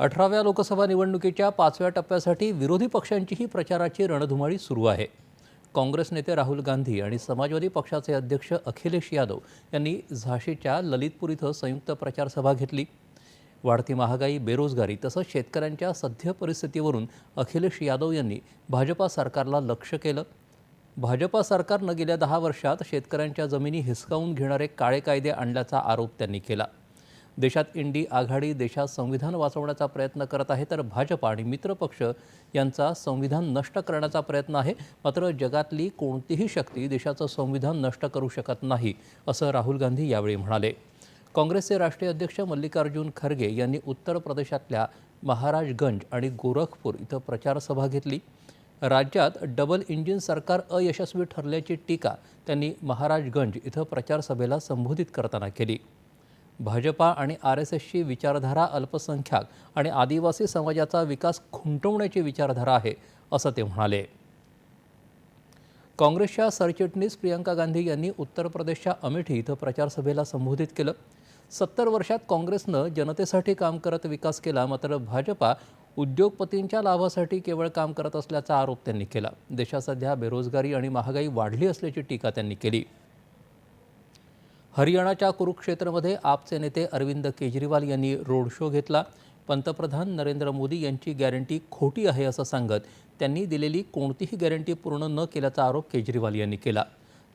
अठराव्या लोकसभा निवडणुकीच्या पाचव्या टप्प्यासाठी विरोधी पक्षांचीही प्रचाराची रणधुमाळी सुरू आहे. काँग्रेस नेते राहुल गांधी आणि समाजवादी पक्षाचे अध्यक्ष अखिलेश यादव यांनी झाशीच्या ललितपूर इथं संयुक्त प्रचारसभा घेतली. वाढती महागाई बेरोजगारी तसंच शेतकऱ्यांच्या सद्य परिस्थितीवरून अखिलेश यादव यांनी भाजपा सरकारला लक्ष केलं. भाजपा सरकारनं गेल्या दहा वर्षात शेतकऱ्यांच्या जमिनी हिसकावून घेणारे काळे कायदे आणल्याचा आरोप त्यांनी केला. देशात इंडी आघाडी देशात संविधान वाचवण्याचा प्रयत्न करत आहे तर भाजपा आणि मित्रपक्ष यांचा संविधान नष्ट करण्याचा प्रयत्न आहे. मात्र जगातली कोणतीही शक्ती देशाचं संविधान नष्ट करू शकत नाही असं राहुल गांधी यावेळी म्हणाले. काँग्रेसचे राष्ट्रीय अध्यक्ष मल्लिकार्जुन खरगे यांनी उत्तर प्रदेशातल्या महाराजगंज आणि गोरखपूर इथं प्रचारसभा घेतली. राज्यात डबल इंजिन सरकार अयशस्वी ठरल्याची टीका त्यांनी महाराजगंज इथं प्रचारसभेला संबोधित करताना केली. भाजपा आणि आर एस एसची विचारधारा अल्पसंख्याक आणि आदिवासी समाजाचा विकास खुंटवण्याची विचारधारा आहे असं ते म्हणाले. काँग्रेसच्या सरचिटणीस प्रियंका गांधी यांनी उत्तर प्रदेशच्या अमेठी इथं प्रचारसभेला संबोधित केलं. सत्तर वर्षात काँग्रेसनं जनतेसाठी काम करत विकास केला मात्र भाजपा उद्योगपतींच्या लाभासाठी केवळ काम करत असल्याचा आरोप त्यांनी केला. देशात सध्या बेरोजगारी आणि महागाई वाढली असल्याची टीका त्यांनी केली. हरियाणाच्या कुरुक्षेत्रमध्ये आपचे नेते अरविंद केजरीवाल यांनी रोड शो घेतला. पंतप्रधान नरेंद्र मोदी यांची गॅरंटी खोटी आहे असं सांगत त्यांनी दिलेली कोणतीही गॅरंटी पूर्ण न केल्याचा आरोप केजरीवाल यांनी केला.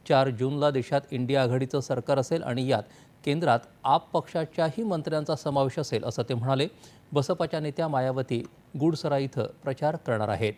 चार जूनला देशात इंडिया आघाडीचं सरकार असेल आणि यात केंद्रात आप पक्षाच्याही मंत्र्यांचा समावेश असेल असं ते म्हणाले. बसपाच्या नेत्या मायावती गुडसरा इथं प्रचार करणार आहेत.